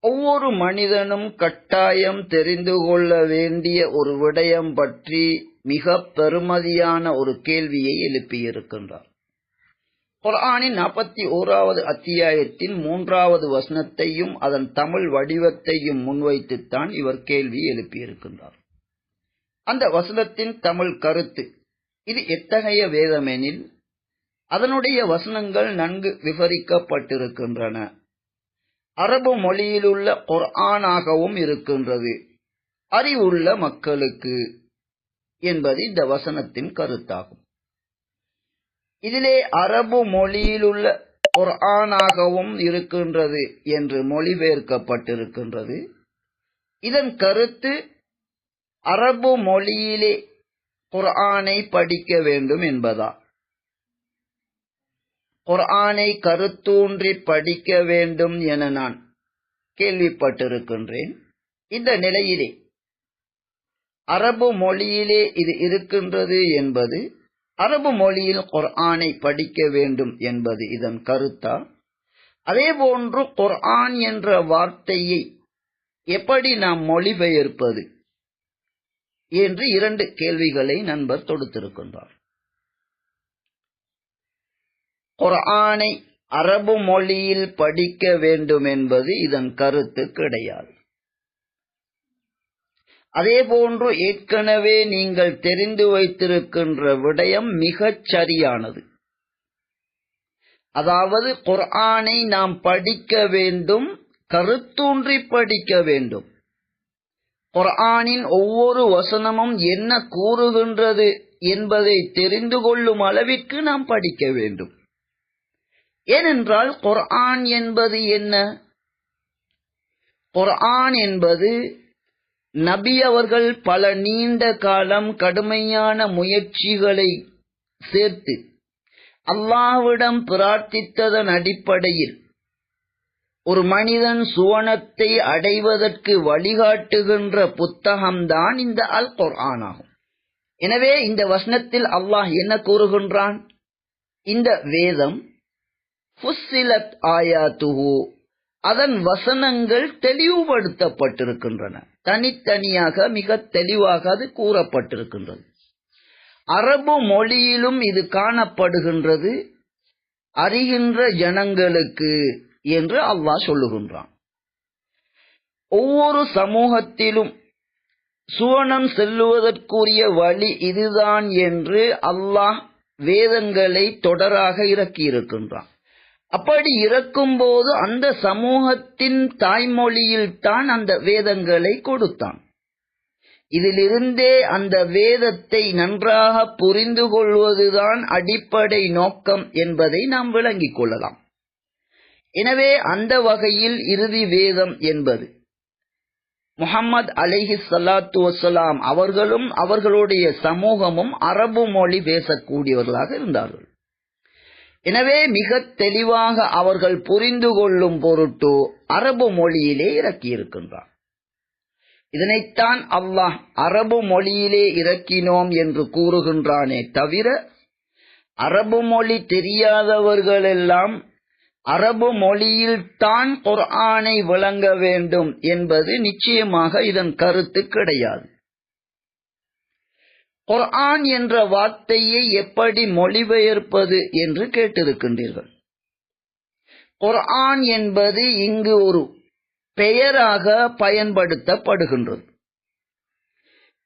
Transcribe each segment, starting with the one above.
ஒவ்வொரு மனிதனும் கட்டாயம் தெரிந்து கொள்ள வேண்டிய ஒரு விடயம் பற்றி மிக பெருமதியான ஒரு கேள்வியை எழுப்பியிருக்கின்றார். குரானின் நாற்பத்தி ஓராவது அத்தியாயத்தின் மூன்றாவது வசனத்தையும் அதன் தமிழ் வடிவத்தையும் முன்வைத்துத்தான் இவர் கேள்வி எழுப்பியிருக்கின்றார். அந்த வசனத்தின் தமிழ் கருத்து இது எத்தகைய வேதமெனில் அதனுடைய வசனங்கள் நன்கு விவரிக்கப்பட்டிருக்கின்றன. அரபு மொழியிலுள்ள குர்ஆனாகவும் இருக்கின்றது. அறிவுள்ள மக்களுக்கு என்பது இந்த வசனத்தின் கருத்தாகும். இதிலே அரபு மொழியிலுள்ள குர்ஆனாகவும் இருக்கின்றது என்று மொழிபெயர்க்கப்பட்டிருக்கின்றது. இதன் கருத்து அரபு மொழியிலே குர்ஆனை படிக்க வேண்டும் என்பதா? குர்ஆனை கருத்தூன்றி படிக்க வேண்டும் என நான் கேள்விப்பட்டிருக்கின்றேன். இந்த நிலையிலே அரபு மொழியிலே இது இருக்கின்றது என்பது அரபு மொழியில் குர்ஆனை படிக்க வேண்டும் என்பது இதன் கருத்தா? அதேபோன்று குர்ஆன் என்ற வார்த்தையை எப்படி நாம் மொழிபெயர்ப்பது? என்று இரண்டு கேள்விகளை நண்பர் தொடுத்திருக்கின்றார். குரானை அரபு மொழியில் படிக்க வேண்டும் என்பது இதன் கருத்து கிடையாது. அதேபோன்று ஏற்கனவே நீங்கள் தெரிந்து வைத்திருக்கின்ற விடயம் மிகச் சரியானது. அதாவது குர்ஆனை நாம் படிக்க வேண்டும் கருத்தூன்றி படிக்க வேண்டும். குர்ஆனின் ஒவ்வொரு வசனமும் என்ன கூறுகின்றது என்பதை தெரிந்து கொள்ளும் அளவிற்கு நாம் படிக்க வேண்டும். ஏனென்றால் குர்ஆன் என்பது என்ன? குர்ஆன் என்பது நபி அவர்கள் பல நீண்ட காலம் கடுமையான முயற்சிகளை சேர்த்து அல்லாஹ்விடம் பிரார்த்தித்ததன் அடிப்படையில் ஒரு மனிதன் சுவனத்தை அடைவதற்கு வழிகாட்டுகின்ற புத்தகம்தான் இந்த அல் குர்ஆன் ஆகும். எனவே இந்த வசனத்தில் அல்லாஹ் என்ன கூறுகின்றான்? இந்த வேதம் ஃபுஸ்ஸிலத் ஆயாத்துஹு. அதன் வசனங்கள் தெளிவுபடுத்தப்பட்டிருக்கின்றன. தனித்தனியாக மிக தெளிவாக அது கூறப்பட்டிருக்கின்றது. அரபு மொழியிலும் இது காணப்படுகின்றது. அறிகின்ற ஜனங்களுக்கு என்று அல்லாஹ் சொல்லுகின்றான். ஒவ்வொரு சமூகத்திலும் சுவனம் செல்லுவதற்குரிய வழி இதுதான் என்று அல்லாஹ் வேதங்களை தொடராக இறக்கியிருக்கின்றான். அப்படி இறக்கும்போது அந்த சமூகத்தின் தாய்மொழியில் தான் அந்த வேதங்களை கொடுத்தான். இதிலிருந்தே அந்த வேதத்தை நன்றாக புரிந்து கொள்வதுதான் அடிப்படை நோக்கம் என்பதை நாம் விளங்கிக் கொள்ளலாம். எனவே அந்த வகையில் இறுதி வேதம் என்பது. முகம்மது அலிஹி சலாத்து வசலாம் அவர்களும் அவர்களுடைய சமூகமும் அரபு மொழி பேசக்கூடியவர்களாக இருந்தார்கள். எனவே மிக தெளிவாக அவர்கள் புரிந்து கொள்ளும் பொருட்டு அரபு மொழியிலே இறக்கியிருக்கின்றார். இதனைத்தான் அல்லாஹ் அரபு மொழியிலே இறக்கினோம் என்று கூறுகின்றானே தவிர அரபு மொழி தெரியாதவர்களெல்லாம் அரபு மொழியில் தான் குர்ஆனை விளங்க வேண்டும் என்பது நிச்சயமாக இதன் கருத்து கிடையாது. குர்ஆன் என்ற வார்த்தையை எப்படி மொழிபெயர்ப்பது என்று கேட்டிருக்கின்றீர்கள். குர்ஆன் என்பது இங்கு ஒரு பெயராக பயன்படுத்தப்படுகின்றது.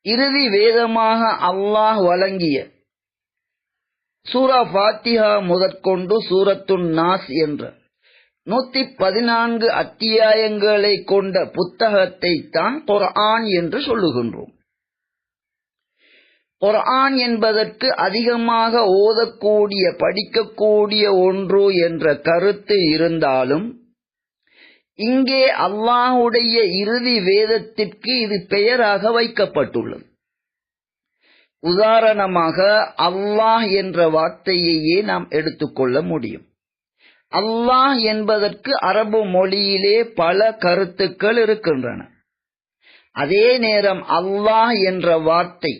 இறுதி வேதமாக அல்லாஹ் வழங்கிய சூரா ஃபாத்திஹா முதற்கொண்டு சூரத்துன் நாஸ் என்ற நூத்தி பதினான்கு அத்தியாயங்களை கொண்ட புத்தகத்தை தான் குர்ஆன் என்று சொல்லுகின்றோம். குர்ஆன் என்பதற்கு அதிகமாக ஓதக்கூடிய படிக்கக்கூடிய ஒன்று என்ற கருத்து இருந்தாலும் இங்கே அல்லாஹுடைய இறுதி வேதத்திற்கு இது பெயராக வைக்கப்பட்டுள்ளது. உதாரணமாக அல்லாஹ் என்ற வார்த்தையையே நாம் எடுத்துக்கொள்ள முடியும். அல்லாஹ் என்பதற்கு அரபு மொழியிலே பல கருத்துக்கள் இருக்கின்றன. அதே நேரம் அல்லாஹ் என்ற வார்த்தை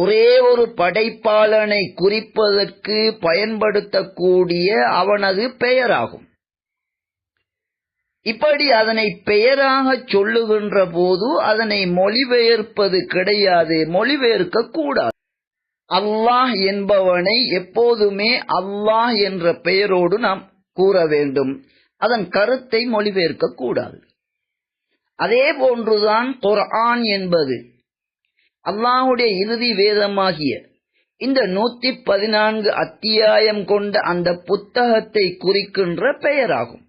ஒரே ஒரு படைப்பாளனை குறிப்பதற்கு பயன்படுத்தக்கூடிய அவனது பெயராகும். இப்படி அதனை பெயராக சொல்லுகின்ற போது அதனை மொழிபெயர்ப்பது கிடையாது மொழிபெயர்க்க கூடாது. அல்லாஹ் என்பவனை எப்போதுமே அல்லாஹ் என்ற பெயரோடு நாம் கூற வேண்டும். அதன் கருத்தை மொழிபெயர்க்க கூடாது. அதே போன்றுதான் குர்ஆன் என்பது. அல்லாஹுடைய இறுதி வேதமாகிய இந்த நூத்தி பதினான்கு அத்தியாயம் கொண்ட அந்த புத்தகத்தை குறிக்கின்ற பெயராகும்.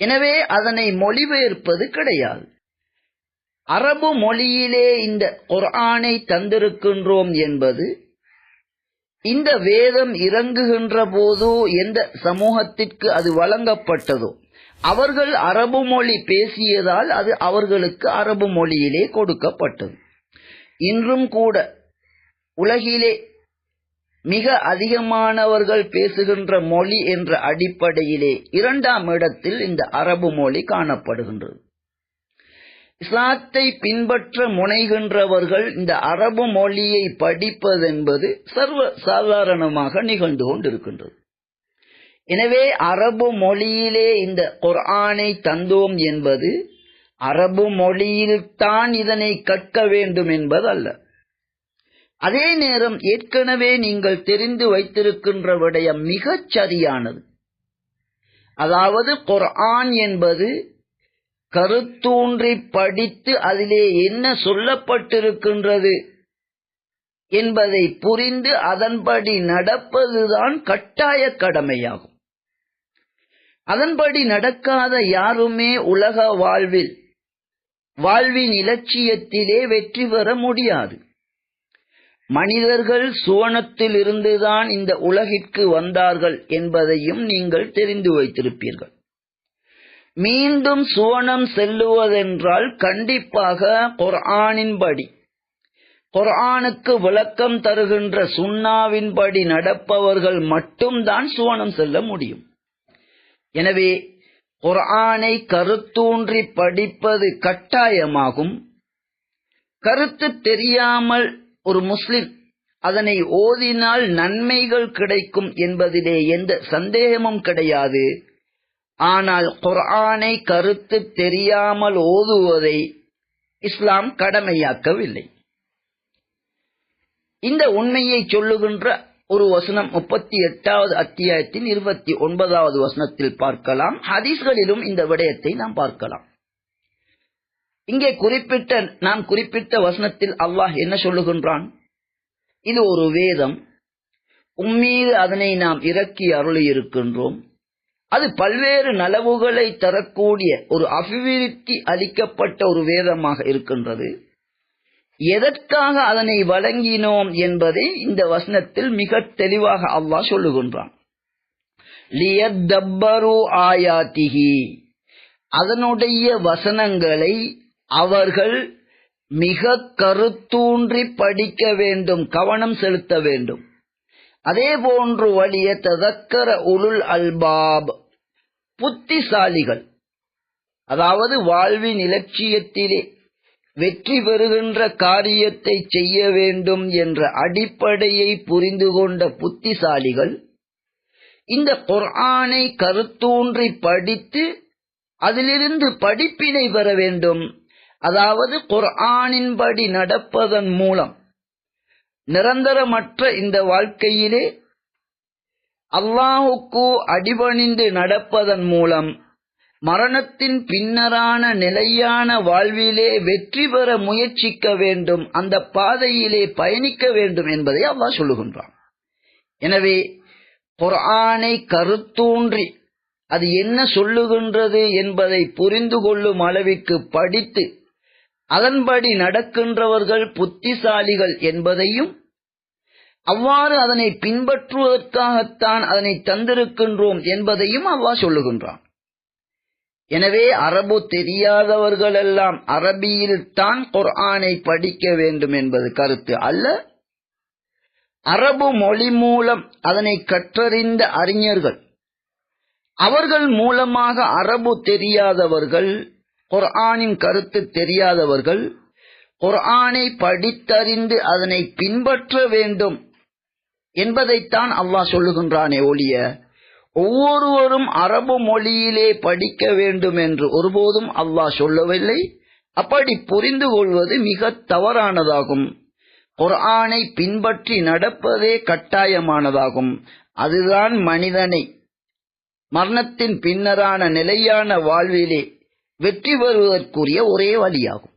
எனவே அதனை மொழிபெயர்ப்பது கிடையாது. அரபு மொழியிலே இந்த குர்ஆனை தந்திருக்கின்றோம் என்பது இந்த வேதம் இறங்குகின்ற போதோ எந்த சமூகத்திற்கு அது வழங்கப்பட்டதோ அவர்கள் அரபு மொழி பேசியதால் அது அவர்களுக்கு அரபு மொழியிலே கொடுக்கப்பட்டது. இன்றும் கூட உலகிலே மிக அதிகமானவர்கள் பேசுகின்ற மொழி என்ற அடிப்படையிலே இரண்டாம் இடத்தில் இந்த அரபு மொழி காணப்படுகின்றது. இஸ்லாத்தை பின்பற்ற முனைகின்றவர்கள் இந்த அரபு மொழியை படிப்பதென்பது சர்வ சாதாரணமாக நிகழ்ந்து கொண்டிருக்கின்றது. எனவே அரபு மொழியிலே இந்த குர்ஆனை தந்தோம் என்பது அரபு மொழியில்தான் இதனை கற்க வேண்டும் என்பது அல்ல அதே நேரம் ஏற்கனவே நீங்கள் தெரிந்து வைத்திருக்கின்ற விடயம் மிகச் சரியானது. அதாவது குர்ஆன் என்பது கருத்தூன்றி படித்து அதிலே என்ன சொல்லப்பட்டிருக்கின்றது என்பதை புரிந்து அதன்படி நடப்பதுதான் கட்டாய கடமையாகும். அதன்படி நடக்காத யாருமே உலக வாழ்வில் வாழ்வின் இலட்சியத்திலே வெற்றி பெற முடியாது. மனிதர்கள் சுவனத்தில் இருந்துதான் இந்த உலகிற்கு வந்தார்கள் என்பதையும் நீங்கள் தெரிந்து வைத்திருப்பீர்கள். மீண்டும் சுவனம் செல்லுவதென்றால் கண்டிப்பாக குர்ஆனின்படி குர்ஆனுக்கு விளக்கம் தருகின்ற சுண்ணாவின்படி நடப்பவர்கள் மட்டும்தான் சுவனம் செல்ல முடியும். எனவே குர்ஆனை கருத்தூன்றி படிப்பது கட்டாயமாகும். கருத்து தெரியாமல் ஒரு முஸ்லிம் அதனை ஓதினால் நன்மைகள் கிடைக்கும் என்பதிலே எந்த சந்தேகமும் கிடையாது. ஆனால் குர்ஆனை கருத்து தெரியாமல் ஓதுவதை இஸ்லாம் கடமையாக்கவில்லை. இந்த உண்மையை சொல்லுகின்ற ஒரு வசனம் முப்பத்தி எட்டாவது அத்தியாயத்தின் இருபத்தி ஒன்பதாவது வசனத்தில் பார்க்கலாம். ஹதீஸ்களிலும் இந்த விடயத்தை நாம் பார்க்கலாம். இங்கே குறிப்பிட்ட நாம் குறிப்பிட்ட வசனத்தில் அல்லாஹ் என்ன சொல்லுகின்றான்? இது ஒரு வேதம். உம்மீது அதனை நாம் இறக்கி அருளி இருக்கின்றோம் அது பல்வேறு நலவுகளை தரக்கூடிய ஒரு அபிவிருத்தி அளிக்கப்பட்ட ஒரு வேதமாக இருக்கின்றது. எதற்காக அதனை வழங்கினோம் என்பதை இந்த வசனத்தில் மிக தெளிவாக அல்லாஹ் சொல்லுகின்றான். ஆயாத்திகி அதனுடைய வசனங்களை அவர்கள் மிக கருத்தூன்றி படிக்க வேண்டும் கவனம் செலுத்த வேண்டும். அதே போன்று வழிய ததக்கர உருள் அல்பாப் புத்திசாலிகள் அதாவது வாழ்வின் இலட்சியத்திலே வெற்றி பெறுகின்ற காரியத்தை செய்ய வேண்டும் என்ற அடிப்படையை புரிந்து கொண்ட புத்திசாலிகள் இந்த குர்ஆனை கருத்தூன்றி படித்து அதிலிருந்து படிப்பினை பெற வேண்டும். அதாவது குர்ஆனின்படி நடப்பதன் மூலம். நிரந்தரமற்ற இந்த வாழ்க்கையிலே அல்லாஹுக்கு அடிபணிந்து நடப்பதன் மூலம். மரணத்தின் பின்னரான நிலையான வாழ்விலே வெற்றி பெற முயற்சிக்க வேண்டும் அந்த பாதையிலே பயணிக்க வேண்டும் என்பதை அல்லாஹ் சொல்லுகின்றான். எனவே குரானை கருத்தூன்றி அது என்ன சொல்லுகின்றது என்பதை புரிந்து கொள்ளும் அளவிற்கு படித்து அதன்படி நடக்கின்றவர்கள் புத்திசாலிகள் என்பதையும் அவ்வாறு அதனை பின்பற்றுவதற்காகத்தான் அதனை தந்திருக்கின்றோம் என்பதையும் அவ்வா சொல்லுகின்றான். எனவே அரபு தெரியாதவர்கள் எல்லாம் அரபியில் தான் குர்ஆனை படிக்க வேண்டும் என்பது கருத்து அல்ல. அரபு மொழி மூலம் அதனை கற்றறிந்த அறிஞர்கள் அவர்கள் மூலமாக அரபு தெரியாதவர்கள் குர்ஆனின் கருத்து தெரியாதவர்கள் குர்ஆனை படித்தறிந்து அதனை பின்பற்ற வேண்டும் என்பதைத்தான் அல்லாஹ் சொல்லுகின்றானே ஒழிய ஒவ்வொருவரும் அரபு மொழியிலே படிக்க வேண்டும் என்று ஒருபோதும் அல்லாஹ் சொல்லவில்லை. அப்படி புரிந்து கொள்வது மிக தவறானதாகும். குர்ஆனை பின்பற்றி நடப்பதே கட்டாயமானதாகும். அதுதான் மனிதனை மரணத்தின் பின்னரான நிலையான வாழ்விலே வெற்றி பெறுவதற்குரிய ஒரே வழியாகும்.